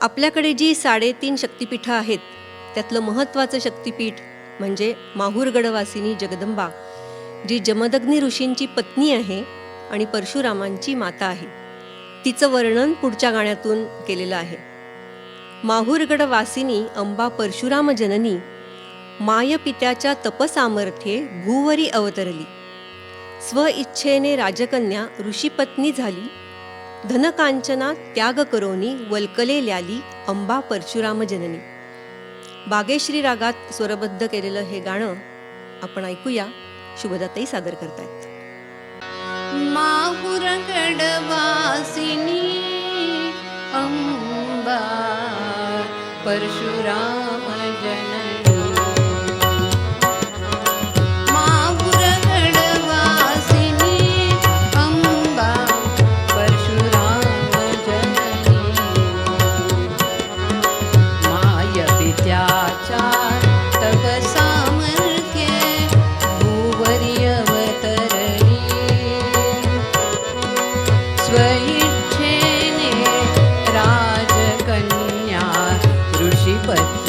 आपल्याकडे जी साडेतीन शक्तिपीठं आहेत त्यातलं महत्त्वाचं शक्तिपीठ म्हणजे माहूरगडवासिनी जगदंबा जी जमदग्नी ऋषींची पत्नी आहे आणि परशुरामांची माता आहे. तिचं वर्णन पुढच्या गाण्यातून केलेलं आहे. माहूरगड वासिनी अंबा परशुराम जननी माय पित्याच्या तपसामर्थ्ये भूवरी अवतरली. स्वइच्छेने राजकन्या ऋषीपत्नी झाली. धनकांचना त्याग करोनी वल्कलेल्याली अंबा परशुराम जननी. बागेश्री रागात स्वरबद्ध केलेलं हे गाणं आपण ऐकूया. शुभदाताई सादर करतायत. माहुरगडवासिनी अंबा परशुराम जननी. ऋषीपत्नी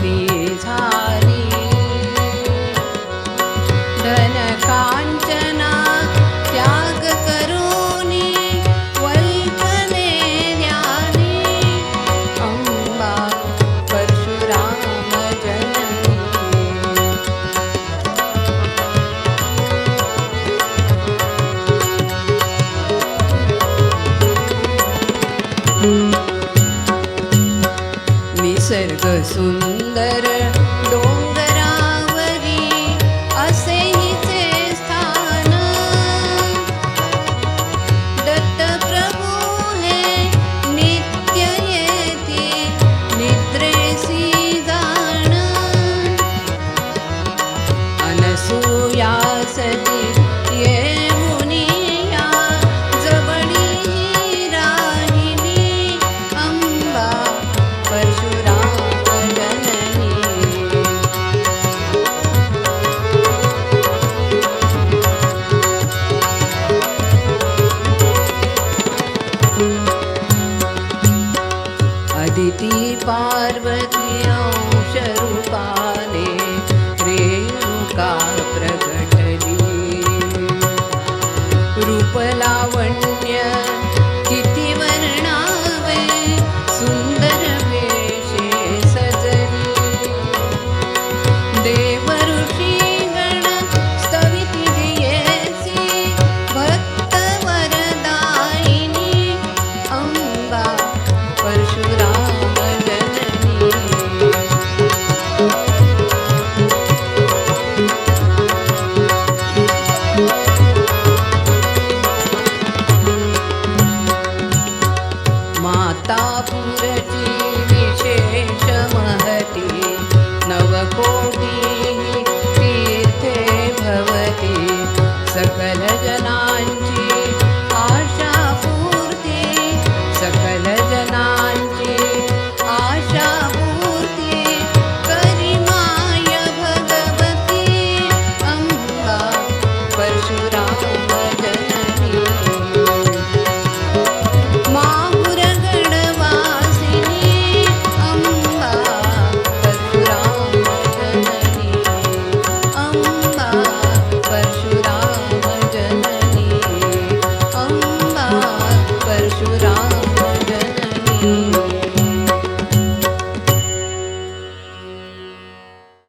निसर्ग सुंदर अदिती पार्वती अंश रूपाने रेणुका प्रगटली रूपलावण्य